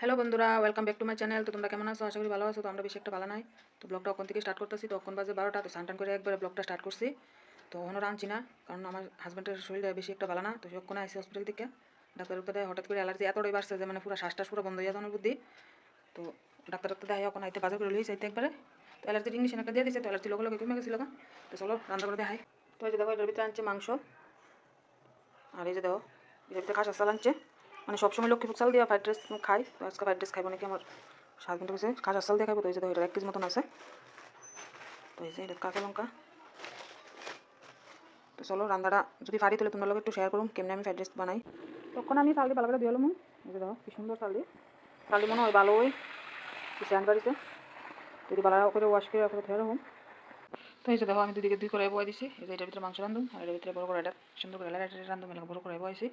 Hello বন্ধুরা welcome back to my channel তো তোমরা কেমন আছো? আশা করি ভালো আছো, তো আমরা বেশি একটা ভালো নাই। তো ব্লগটা ওখান থেকে স্টার্ট করতেছি। তো তখন বাজে বারোটা, তো সানটান করে একবারে ব্লগটা স্টার্ট করছি। তো ওখানে আনছি না, কারণ আমার হাজব্যান্ডের শরীরটা বেশি একটা ভালো না। তো যখন আইসি হসপিটাল থেকে। ডাক্তার ডাক্তার হঠাৎ করে অ্যালার্জি এতটাই বাড়ছে যে মানে পুরো শ্বাসটা পুরো বন্ধ হয়ে যাওয়ার বুদ্ধি তো ডাক্তার ডাক্তার দেয় এখন আইতে বাজার করে লইছে আইতে একবারে। তো অ্যালার্জি ইংলিশ একটা দিয়ে দিচ্ছে তো অ্যালার্জি লোক লোক কমে গেছিল তো চলো, রান্না করে দেখাই। তো এই যে দেখো, এটার ভিতরে আনছে মাংস। আর এই যে দেখো, এটার ভিতরে খাসা চাল আনছে। মানে সবসময় লক্ষ্মীপুর চাল দিয়ে ফ্রাইড রাইস খাই। তো আজকে ফ্রাইড রাইস খাইবো নাকি আমার সাত ঘণ্টা হয়েছে খাসা চাল দিয়ে খাইবো, তো এই যে এটা এক কেজি মতন আছে। তো এই যে এটা কাঁচা লঙ্কা। তো চলো, রান্নাটা যদি পারি তাহলে তোমরা একটু শেয়ার করুন কেমনি আমি ফ্রাইড রাইস বানাই। তখন আমি চাল দিয়ে ভালো করে দিয়ে এলাম এই যে দেখো, কি সুন্দর চাল দিয়ে। চাল দিয়ে মনে হয় ভালো ওই আন বাড়িতে যদি ভালো করে ওয়াশ করে রাখলে ধরে রাখুন তো এই যে দেখো, আমি দুদিকে দুই করে বয় দিছি। এই যে এটার ভিতরে মাংস রান্ধুম, আর এটার ভিতরে বড় করে এটা সুন্দর করে এলাকা রান্ধুম, এলাকা বড় করে বয়েছি।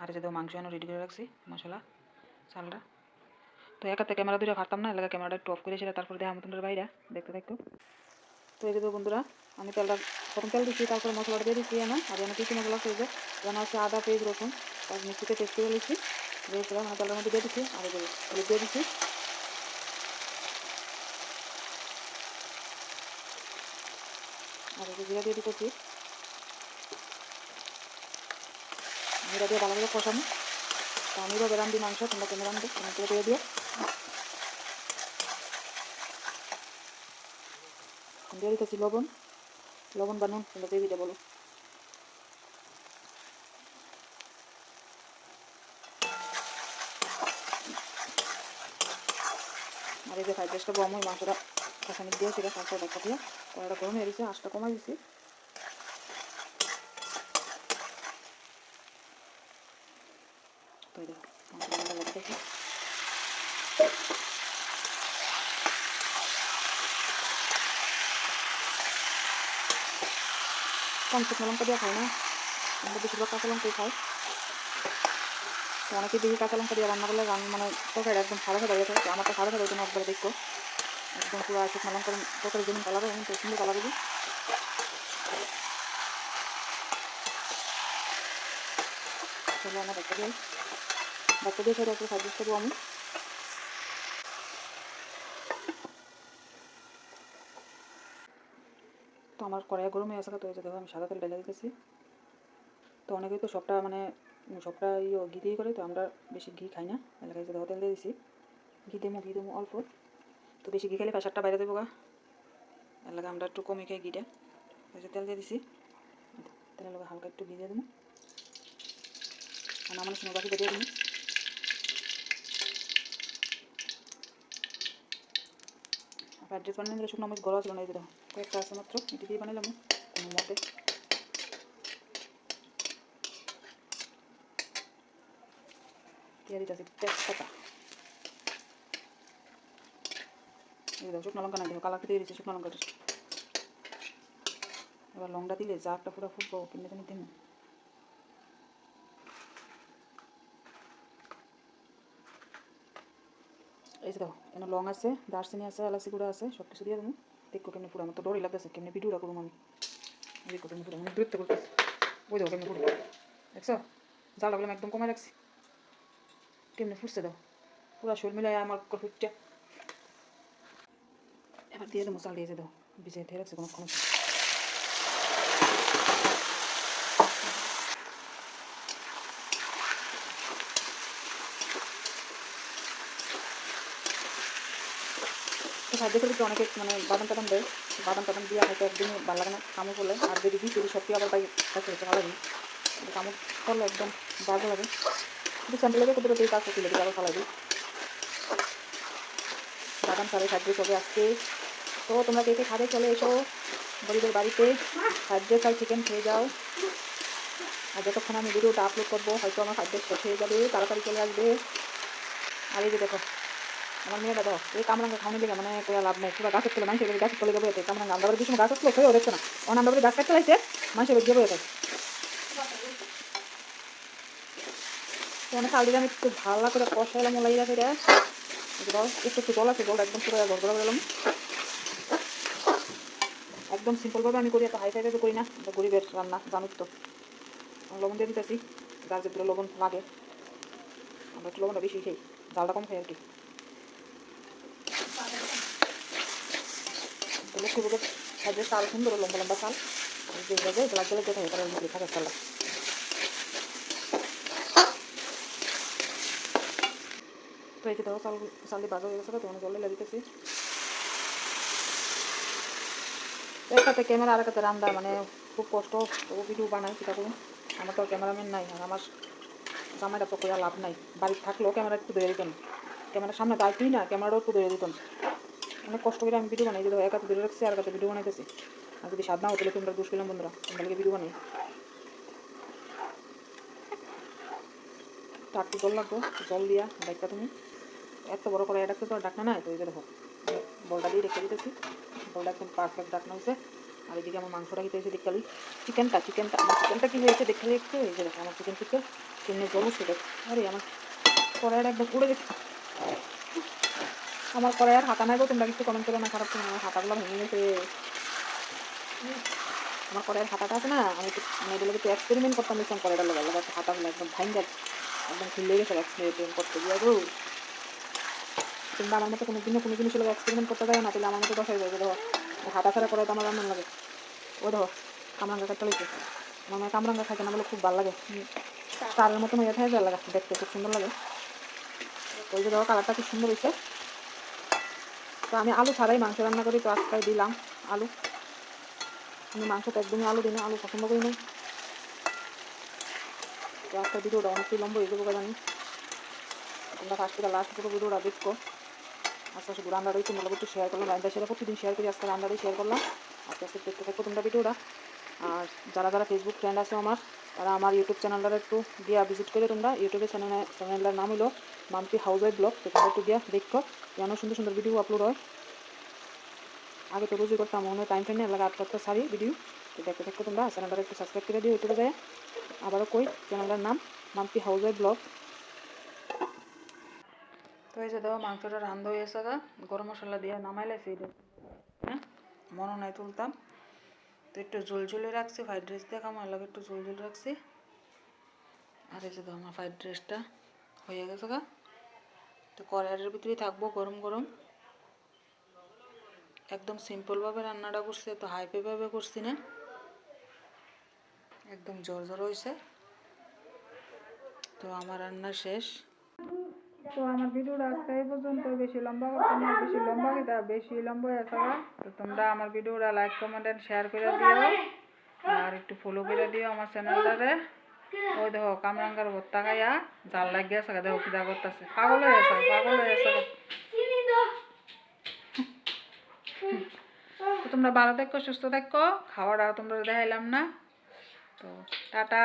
আর যে মাংস এনে রেডি করে রাখছি, মশলা, চালটা। তো একাতে ক্যামেরা দুটো খাতাম না, এলাকা ক্যামেরাটা একটু অফ করে সেটা তারপরে দেখা মতন বাইরে, দেখতে দেখতো তো এই যে বন্ধুরা, আমি তেলটা প্রথম তেল দিচ্ছি তারপরে মশলাটা দিয়ে দিচ্ছি না আর এখানে কিছু মশলা সেই যে যেমন হচ্ছে আদা, পেঁয়াজ, রসুন, তার মিষ্টিতে টেস্ট করে নিচ্ছি দিয়েছিলাম মানে তেলের মধ্যে দিয়ে দিচ্ছি আর হলুদ দিয়ে দিচ্ছি আর জিরা দিয়ে দিতেছি। জিরা দিয়ে ভালো করে কষানো তো আমি এবার রান্ধি মাংস, তোমরা কেমন রান্ধো তোমরা করে দিয়ে। দিও দিয়ে দিতেছি লবণ। লবণ বানুন, তোমরা দিয়ে দিতে বলো। আর এই যে ফ্রাইড রাইসটা গরম ওই মাংসটা কষানি দিয়ে সেটা সাতটা দেখা দিয়ে, কড়াইটা গরম হয়ে গেছে, আঁচটা কমাই দিছি তো এই দেখো মাংসটা লাগতেছে কম শুকনো লঙ্কা দিয়ে খাই না। আমরা বেশিরভাগ কাঁচা লঙ্কাই খাই তো অনেকে দেখি কাঁচা লঙ্কা দিয়ে রান্না করলে মানে তরকারি একদম সাদা সাদা হয়ে থাকে। আমার তো সাদা সাদা না, একবার দেখো একদম পুরো শুকনো লঙ্কার তরকারি যেমন কালার হয় তো সুন্দর কালার হবে চলো আমার বাচ্চা দিয়ে বাচ্চা দিয়ে সাজেস্ট করব আমি। তো আমার কড়াই গরম হয়ে আসা তো দেখো আমি সাদা তেল ঢেলে দিতেছি। তো অনেকেই তো সবটা মানে সবটা ইয়ে ঘি দিয়ে করে, তো আমরা বেশি ঘি খাই না। এলাকায় দেখো তেল দিয়ে দিছি, ঘি দেবো ঘি দেবো অল্প। তো বেশি ঘি খেলে প্রেশারটা বাইরে দেবো গা। এলাকা আমরা একটু কমে খাই ঘিটা। ওই তেল দিয়ে দিছি। তেলের হালকা একটু ঘি দিয়ে দেবো আর আমার সময় বাকি দিয়ে দেবো ফ্রাইড রাইস বানালে দিলে শুকনো মরিচ গলা ছিল না এই দেখো কয়েকটা আছে মাত্র, এটি দিয়ে বানালাম কোনো মতে। দিয়ে দিতেছি তেজপাতা। এই দেখো, শুকনো লঙ্কা না দেখো কালারটা দিয়ে দিচ্ছি শুকনো লঙ্কাটা। এবার লংটা দিলে জাগটা পুরো ফুটবো কিনে জানি দিন এই দেখো এখানে লং আছে দারচিনি আছে এলাচি গুঁড়া আছে সব কিছু দিয়ে দেবো দেখো কেমনি পুরো আমার তো ডরই লাগতেছে কেমনি ভিডিওটা করব আমি দেখো কেমনি পুরো মানে দূরত্ব করতেছে ওই দেখো কেমনি পুরো দেখছ জালটা বলে আমি একদম কমাই রাখছি কেমনি ফুটছে দাও পুরো শরীর মিলাই আমার ফুটটা এবার দিয়ে দেবো চাল দিয়ে দাও ভিজে দিয়ে রাখছে কোনো কোনো তো খাদ্য খেলে অনেকে মানে বাদাম টাদাম দেয়। বাদাম টাদাম দিয়ে হয়তো একদিনই ভালো লাগে না, কামড় করলে। আর যদি দিই, যদি সত্যি আবার তাই ভালো লাগে কামড় করলে একদম বাজে লাগে। কিন্তু স্যান্ডেল লেগে কোথাও দিয়ে কাজ করতে আবার ভালো লাগে বাদাম সারে খাদ্য সবে আজকে। তো তোমরা কে কে খাবে চলে এসো গরিবের বাড়িতে। খাদ্য চাল চিকেন খেয়ে যাও। আর যতক্ষণ আমি ভিডিওটা আপলোড করব, হয়তো আমার খাদ্য শেষ হয়ে যাবে, তাড়াতাড়ি চলে আসবে। আর এই যে দেখো আমার মেয়েটা দেখো, এই কামরাঙ্গা খাওয়ানি লেগে মানে কোনো লাভ নেই। পুরো গাছের তলে মানুষের গাছের তলে যাব কামরাঙ্গা কিছু গাছ আসলো খেয়েও দেখছে না? অন আমরা বাড়ি গাছ কাটতে লাগছে মানুষের যাব এতে অনেক আলু আমি একটু ভালো করে কষাইলাম এটা একটু একটু জল আছে জল একদম পুরো গড়গড়া গেলাম একদম সিম্পলভাবে আমি করি, এত হাই ফাইভাবে করি না। গরিবের রান্না জানুক তো। লবণ দিয়ে দিতেছি, যার যে পুরো লবণ লাগে। আমরা একটু লবণটা বেশি খাই, জালটা কম খাই আর কি। লক্ষ্মী বুকের সাইডে চাল, সুন্দর লম্বা লম্বা চাল। তাহলে লেখা থাকে চাল তো এই চাল চাল দিয়ে হয়ে গেছে তো অনেক জলে একটাতে ক্যামেরা আর একটাতে রান্না মানে খুব কষ্ট তবু ভিডিও বানাই, সেটা করুন। আমার তো ক্যামেরাম্যান নাই, আর আমার জামাইটা তো কইয়া লাভ নাই। বাড়িতে থাকলেও ক্যামেরা একটু ধরে দিতাম ক্যামেরার সামনে তো না, ক্যামেরাটাও একটু ধরে দিতাম অনেক কষ্ট করে আমি ভিডিও বানাই যদি এক হাতে ধরে রাখছি, আর হাতে ভিডিও বানাইতেছি। আর যদি সাধনা হতো তোমরা দুষ পেলাম বন্ধুরা, তোমরা ভিডিও বানাই। তো জল লাগবো, জল দিয়া ডাক্তার তুমি। এত বড় করে এটা তো ডাকনা নাই, তো এই দেখো বলটা দিয়ে রেখে দিতেছি। বলটা একদম পারফেক্ট ডাকনা হয়েছে আর এদিকে আমার মাংসটা খেতে হয়েছে দেখালি। চিকেনটা চিকেনটা আমার চিকেনটা কি হয়েছে দেখালি একটু? এই যে দেখো, আমার চিকেন থেকে চিকেনের জল সেটা আরে আমার কড়াইটা একদম উড়ে গেছে। আমার কড়াইয়ের হাতা নাই গো, তোমরা কিছু কমেন্ট করো না, খারাপ তোমার হাতাগুলো ভেঙে গেছে। আমার কড়াইয়ের হাতাটা আছে না, আমি মানে এগুলো একটু এক্সপেরিমেন্ট করতাম দেখলাম কড়াইটা লগা লগা হাতাগুলো একদম ভাঙ একদম খুলে গেছে এক্সপেরিমেন্ট করতে গিয়ে গো। তোমরা আমার মতো কোনো দিনও কোনো জিনিস লোক এক্সপেরিমেন্ট করতে দেয় না, তাহলে আমার মতো দশ হয়ে যাবে, দেখো। হাতা ছাড়া করাই তো আমার রান্না লাগে। ও দেখো, কামরাঙ্গা কাটতে লাগছে। আমার মেয়ে কামরাঙ্গা খাইতে না বলে, খুব ভালো লাগে। তারের মতো মেয়ে থাকে লাগে, দেখতে খুব সুন্দর লাগে। ওই যে দেখো কালারটা খুব সুন্দর হয়েছে। তো আমি আলু ছাড়াই মাংস রান্না করি, তো আজকাল দিলাম আলু। আমি মাংসটা একদমই আলু দিই না, আলু পছন্দ করি না। তো আজকে ভিডিওটা অনেকটাই লম্বা হয়ে যাব জানি। তোমরা ফার্স্ট থেকে লাস্ট পুরো ভিডিওটা দেখো। আস্তে আস্তে রান্নাটাই তোমরা একটু শেয়ার করলাম। রান্না সেটা প্রতিদিন শেয়ার করি, আজকে রান্নাটাই শেয়ার করলাম। আস্তে আস্তে দেখতে থাকব তোমরা ভিডিওটা। আর যারা যারা ফেসবুক ফ্রেন্ড আছে আমার, তারা আমার ইউটিউব চ্যানেলটা একটু গিয়া ভিজিট করে তোমরা। ইউটিউবে চ্যানেল চ্যানেলটার নাম হলো মাম্পি হাউস ওয়াইফ ব্লগ তোমরা একটু গিয়া দেখো যেন সুন্দর সুন্দর ভিডিও আপলোড হয়। আগে তো রোজই করতাম, মনে হয় টাইম টাইম লাগে আট করতে সারি ভিডিও তো দেখতে দেখো তোমরা চ্যানেলটা একটু সাবস্ক্রাইব করে দিও ইউটিউবে যায়। আবারও কই চ্যানেলটার নাম মাম্পি হাউস ওয়াইফ ব্লগ তো এই যে দেখো, মাংসটা রান্ধ হয়েছে গা। গরম মশলা দিয়ে নামাইলে সেই হ্যাঁ? মনে নাই তুলতাম। তো একটু ঝোল ঝোলে রাখছি ফ্রাইড রাইস দিয়ে আমার লাগে একটু ঝোল ঝোল রাখছি। আর যে দেখো আমার ফ্রাইড রাইসটা হয়ে গেছে গা। তো কড়াইয়ের ভিতরেই থাকব গরম গরম। একদম সিম্পলভাবে রান্নাটা করছি তো হাই ভাবে করছি না। একদম জোর জোর হয়েছে তো আমার রান্না শেষ। তো আমার ভিডিওটা আজকে এই পর্যন্ত বেশি লম্বা করতাম না বেশি লম্বা কিতা বেশি লম্বা আছে তো তোমরা আমার ভিডিওটা লাইক কমেন্ট এন্ড শেয়ার করে দিও। আর একটু ফলো করে দিও আমার চ্যানেলটারে ওই দেখো, কামরাঙ্গার ভর্তা খাইয়া জাল লাগিয়ে আছে। দেখো কিদা করতেছে। পাগল হয়ে আছে পাগল হয়ে আছে তো তোমরা ভালো থাকো, সুস্থ থাকো। খাওয়াটা তোমরা দেখাইলাম না। তো টাটা।